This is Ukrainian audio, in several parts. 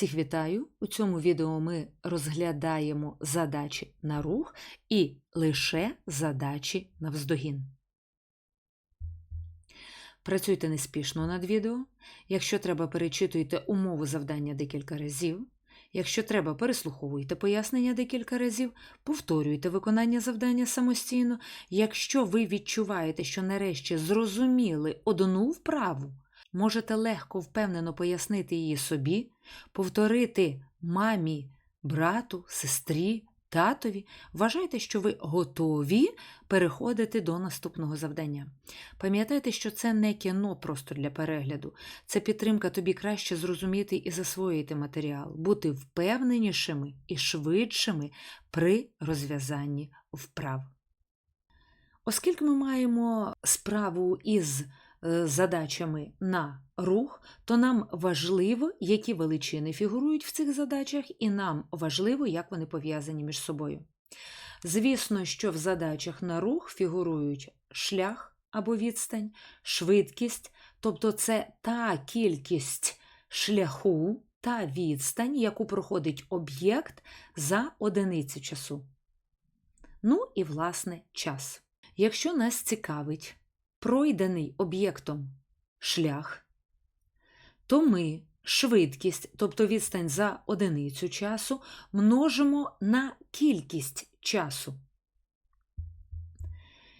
Всіх вітаю! У цьому відео ми розглядаємо задачі на рух і лише задачі на вздогін. Працюйте неспішно над відео. Якщо треба, перечитуйте умову завдання декілька разів. Якщо треба, переслуховуйте пояснення декілька разів, повторюйте виконання завдання самостійно. Якщо ви відчуваєте, що нарешті зрозуміли одну вправу, можете легко впевнено пояснити її собі, повторити мамі, брату, сестрі, татові. Вважайте, що ви готові переходити до наступного завдання. Пам'ятайте, що це не кіно просто для перегляду, це підтримка тобі краще зрозуміти і засвоїти матеріал, бути впевненішими і швидшими при розв'язанні вправ. Оскільки ми маємо справу із задачами на рух, то нам важливо, які величини фігурують в цих задачах, і нам важливо, як вони пов'язані між собою. Звісно, що в задачах на рух фігурують шлях або відстань, швидкість, тобто це та кількість шляху та відстань, яку проходить об'єкт за одиницю часу. Ну і, власне, час. Якщо нас цікавить пройдений об'єктом шлях, то ми швидкість, тобто відстань за одиницю часу, множимо на кількість часу.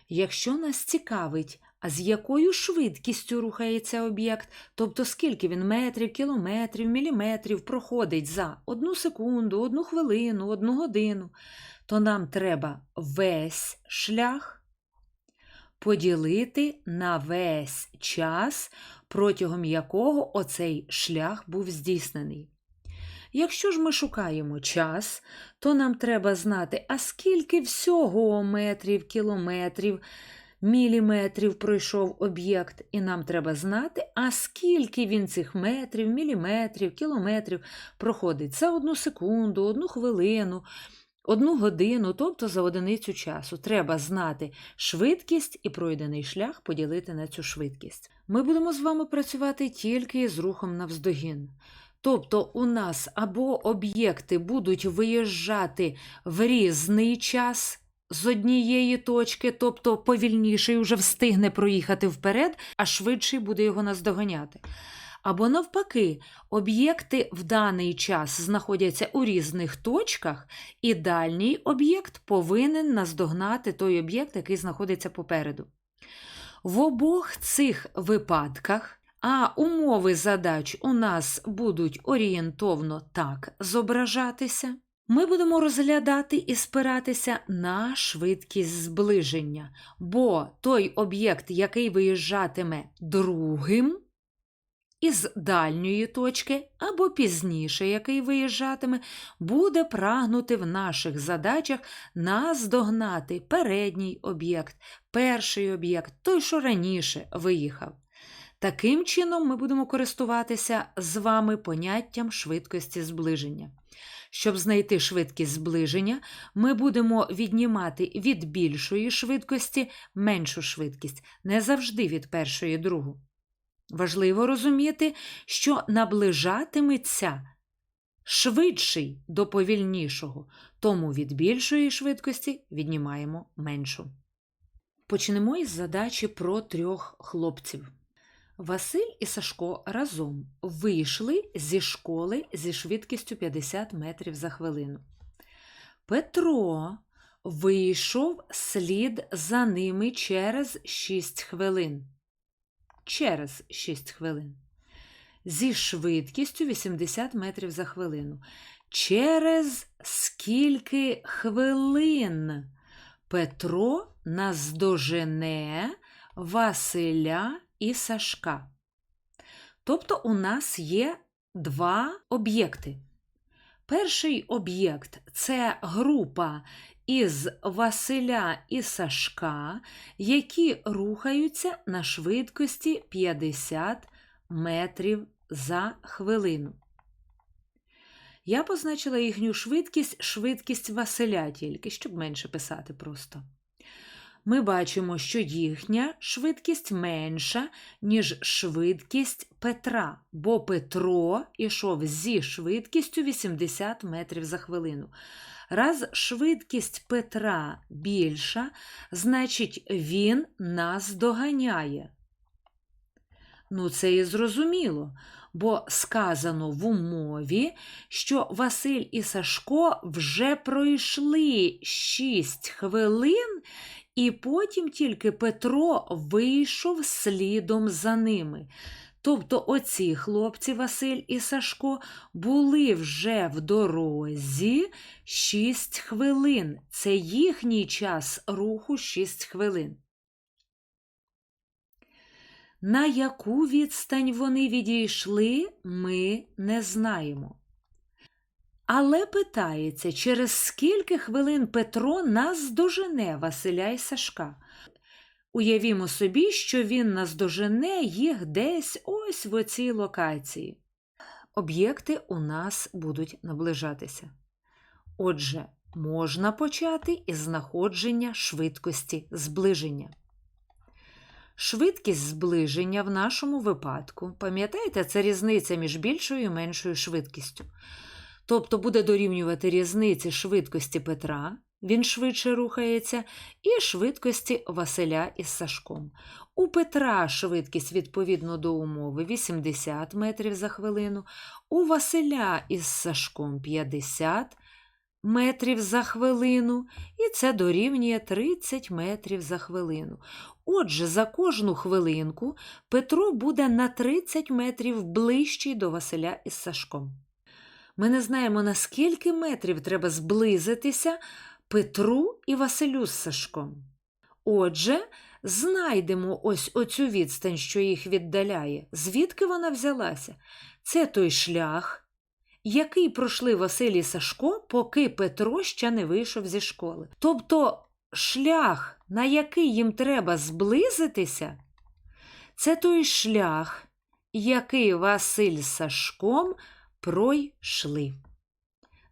Якщо нас цікавить, а з якою швидкістю рухається об'єкт, тобто скільки він метрів, кілометрів, міліметрів проходить за одну секунду, одну хвилину, одну годину, то нам треба весь шлях поділити на весь час, протягом якого оцей шлях був здійснений. Якщо ж ми шукаємо час, то нам треба знати, а скільки всього метрів, кілометрів, міліметрів пройшов об'єкт, і нам треба знати, а скільки він цих метрів, міліметрів, кілометрів проходить за одну секунду, одну хвилину. Одну годину, тобто за одиницю часу, треба знати швидкість і пройдений шлях поділити на цю швидкість. Ми будемо з вами працювати тільки з рухом навздогін. Тобто у нас або об'єкти будуть виїжджати в різний час з однієї точки, тобто повільніший вже встигне проїхати вперед, а швидший буде його наздоганяти. Або навпаки, об'єкти в даний час знаходяться у різних точках, і дальній об'єкт повинен наздогнати той об'єкт, який знаходиться попереду. В обох цих випадках, а умови задач у нас будуть орієнтовно так зображатися, ми будемо розглядати і спиратися на швидкість зближення, бо той об'єкт, який виїжджатиме другим, із дальньої точки або пізніше, який виїжджатиме, буде прагнути в наших задачах наздогнати передній об'єкт, перший об'єкт, той, що раніше виїхав. Таким чином, ми будемо користуватися з вами поняттям швидкості зближення. Щоб знайти швидкість зближення, ми будемо віднімати від більшої швидкості меншу швидкість, не завжди від першої другу. Важливо розуміти, що наближатиметься швидший до повільнішого, тому від більшої швидкості віднімаємо меншу. Почнемо із задачі про трьох хлопців. Василь і Сашко разом вийшли зі школи зі швидкістю 50 метрів за хвилину. Петро вийшов слід за ними через 6 хвилин через 6 хвилин. Зі швидкістю 80 метрів за хвилину. Через скільки хвилин Петро наздожене Василя і Сашка. Тобто у нас є два об'єкти. Перший об'єкт це група із Василя і Сашка, які рухаються на швидкості 50 метрів за хвилину. Я позначила їхню швидкість, швидкість Василя тільки, щоб менше писати просто. Ми бачимо, що їхня швидкість менша, ніж швидкість Петра, бо Петро ішов зі швидкістю 80 метрів за хвилину. Раз швидкість Петра більша, значить він нас доганяє. Ну, це і зрозуміло, бо сказано в умові, що Василь і Сашко вже пройшли 6 хвилин, і потім тільки Петро вийшов слідом за ними. Тобто оці хлопці Василь і Сашко були вже в дорозі 6 хвилин. Це їхній час руху 6 хвилин. На яку відстань вони відійшли, ми не знаємо. Але питається, через скільки хвилин Петро наздожене Василя і Сашка. Уявімо собі, що він наздожене їх десь ось в оцій локації. Об'єкти у нас будуть наближатися. Отже, можна почати із знаходження швидкості зближення. Швидкість зближення в нашому випадку, пам'ятаєте, це різниця між більшою і меншою швидкістю. Тобто буде дорівнювати різниці швидкості Петра, він швидше рухається, і швидкості Василя із Сашком. У Петра швидкість відповідно до умови 80 метрів за хвилину, у Василя із Сашком 50 метрів за хвилину, і це дорівнює 30 метрів за хвилину. Отже, за кожну хвилинку Петро буде на 30 метрів ближчий до Василя із Сашком. Ми не знаємо, наскільки метрів треба зблизитися Петру і Василю з Сашком. Отже, знайдемо ось оцю відстань, що їх віддаляє. Звідки вона взялася? Це той шлях, який пройшли Василь і Сашко, поки Петро ще не вийшов зі школи. Тобто шлях, на який їм треба зблизитися, це той шлях, який Василь з Сашком пройшли.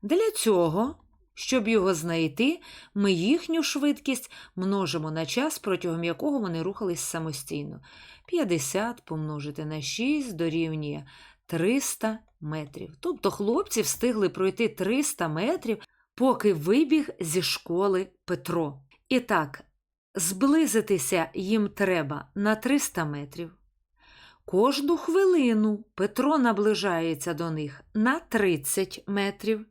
Для цього, щоб його знайти, ми їхню швидкість множимо на час, протягом якого вони рухались самостійно. 50 помножити на 6 дорівнює 300 метрів. Тобто хлопці встигли пройти 300 метрів, поки вибіг зі школи Петро. І так, зблизитися їм треба на 300 метрів. Кожну хвилину Петро наближається до них на 30 метрів.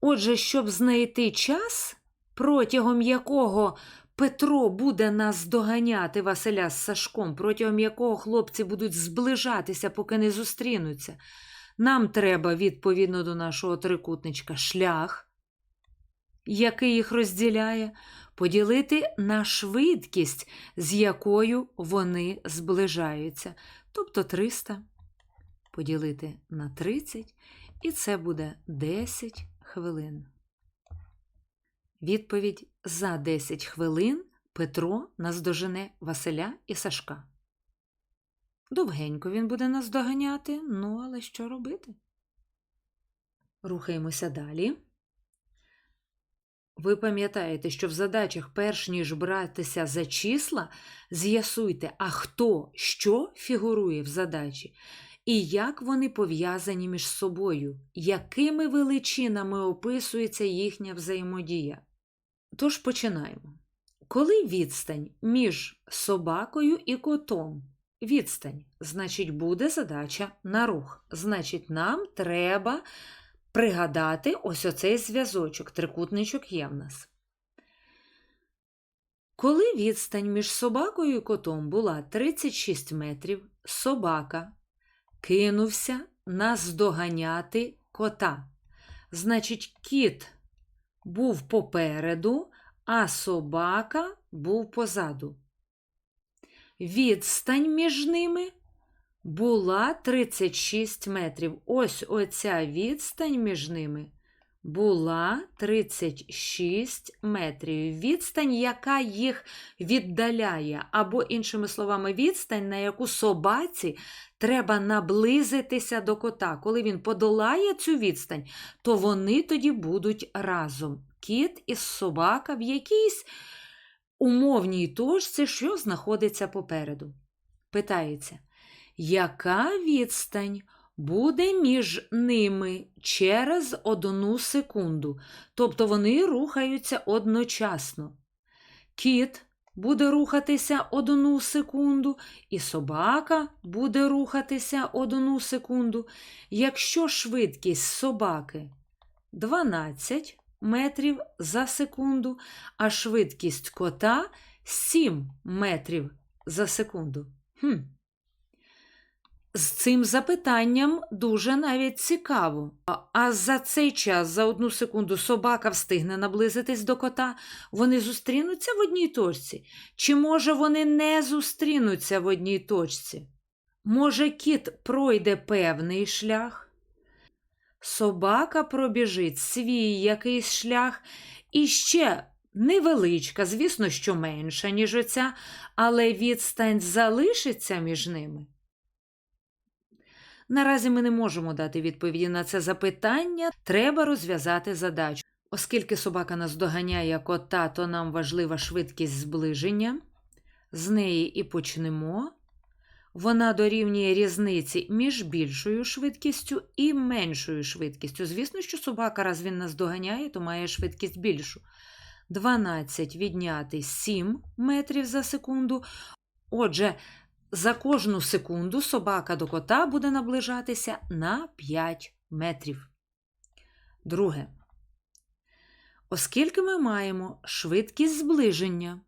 Отже, щоб знайти час, протягом якого Петро буде нас доганяти Василя з Сашком, протягом якого хлопці будуть зближатися, поки не зустрінуться, нам треба, відповідно до нашого трикутничка, шлях, який їх розділяє, поділити на швидкість, з якою вони зближаються. Тобто 300 поділити на 30, і це буде 10 хвилин. Відповідь за 10 хвилин Петро наздожене Василя і Сашка. Довгенько він буде нас доганяти, ну але що робити? Рухаємося далі. Ви пам'ятаєте, що в задачах, перш ніж братися за числа, з'ясуйте, а хто що фігурує в задачі, і як вони пов'язані між собою, якими величинами описується їхня взаємодія. Тож починаємо. Коли відстань між собакою і котом? Відстань, значить, буде задача на рух. Значить, нам треба пригадати ось оцей зв'язочок, трикутничок є в нас. Коли відстань між собакою і котом була 36 метрів, собака кинувся наздоганяти кота. Значить, кіт був попереду, а собака був позаду. Відстань між ними була 36 метрів. Ось оця відстань між ними була 36 метрів. Відстань, яка їх віддаляє, або, іншими словами, відстань, на яку собаці треба наблизитися до кота. Коли він подолає цю відстань, то вони тоді будуть разом. Кіт і собака в якійсь умовній точці, що знаходиться попереду. Питається, яка відстань буде між ними через одну секунду? Тобто вони рухаються одночасно. Кіт буде рухатися одну секунду, і собака буде рухатися одну секунду. Якщо швидкість собаки 12 метрів за секунду, а швидкість кота 7 метрів за секунду. Хм. З цим запитанням дуже навіть цікаво. А- за цей час, за одну секунду, собака встигне наблизитись до кота, вони зустрінуться в одній точці? Чи може вони не зустрінуться в одній точці? Може, кіт пройде певний шлях? Собака пробіжить свій якийсь шлях і ще невеличка, звісно, що менша, ніж оця, але відстань залишиться між ними. Наразі ми не можемо дати відповіді на це запитання, треба розв'язати задачу. Оскільки собака нас доганяє кота, то нам важлива швидкість зближення. З неї і почнемо. Вона дорівнює різниці між більшою швидкістю і меншою швидкістю. Звісно, що собака, раз він нас доганяє, то має швидкість більшу. 12 відняти 7 метрів за секунду. Отже, за кожну секунду собака до кота буде наближатися на 5 метрів. Друге. Оскільки ми маємо швидкість зближення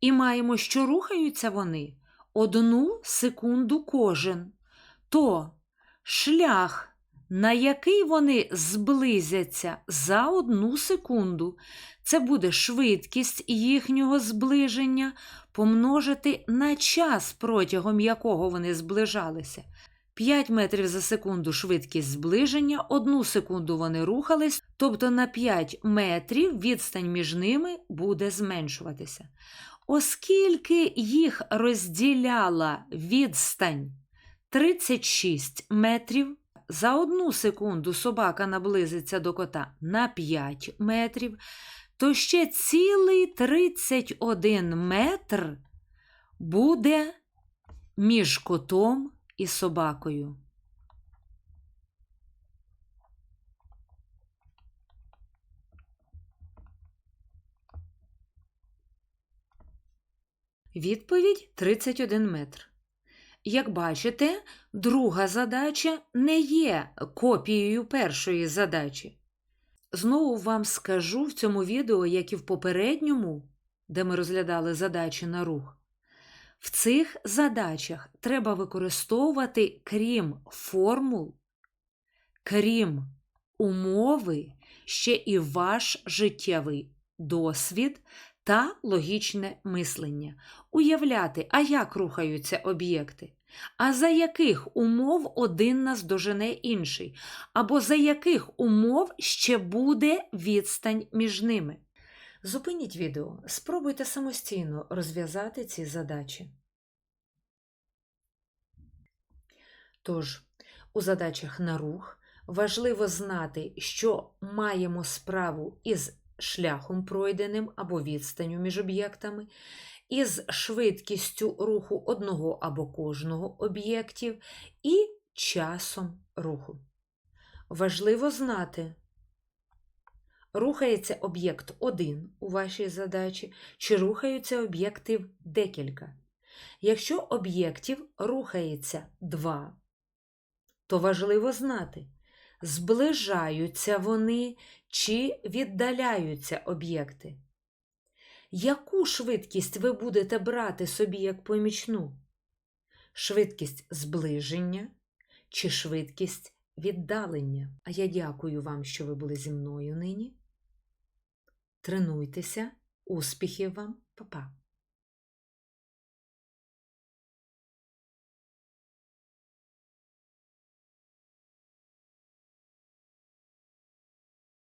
і маємо, що рухаються вони одну секунду кожен, то шлях, на який вони зблизяться за одну секунду, це буде швидкість їхнього зближення помножити на час, протягом якого вони зближалися. 5 метрів за секунду швидкість зближення, 1 секунду вони рухались, тобто на 5 метрів відстань між ними буде зменшуватися. Оскільки їх розділяла відстань 36 метрів, за одну секунду собака наблизиться до кота на 5 метрів, то ще цілий 31 метр буде між котом і собакою. Відповідь 31 метр. Як бачите, друга задача не є копією першої задачі. Знову вам скажу в цьому відео, як і в попередньому, де ми розглядали задачі на рух. В цих задачах треба використовувати, крім формул, крім умови, ще і ваш життєвий досвід та логічне мислення. Уявляти, а як рухаються об'єкти, а за яких умов один наздожене інший, або за яких умов ще буде відстань між ними. Зупиніть відео, спробуйте самостійно розв'язати ці задачі. Тож, у задачах на рух важливо знати, що маємо справу із шляхом пройденим або відстанню між об'єктами, із швидкістю руху одного або кожного об'єктів і часом руху. Важливо знати, рухається об'єкт один у вашій задачі, чи рухаються об'єктів декілька. Якщо об'єктів рухається два, то важливо знати, зближаються вони чи віддаляються об'єкти. Яку швидкість ви будете брати собі як помічну? Швидкість зближення чи швидкість віддалення? А я дякую вам, що ви були зі мною нині. Тренуйтеся, успіхів вам, Па-па!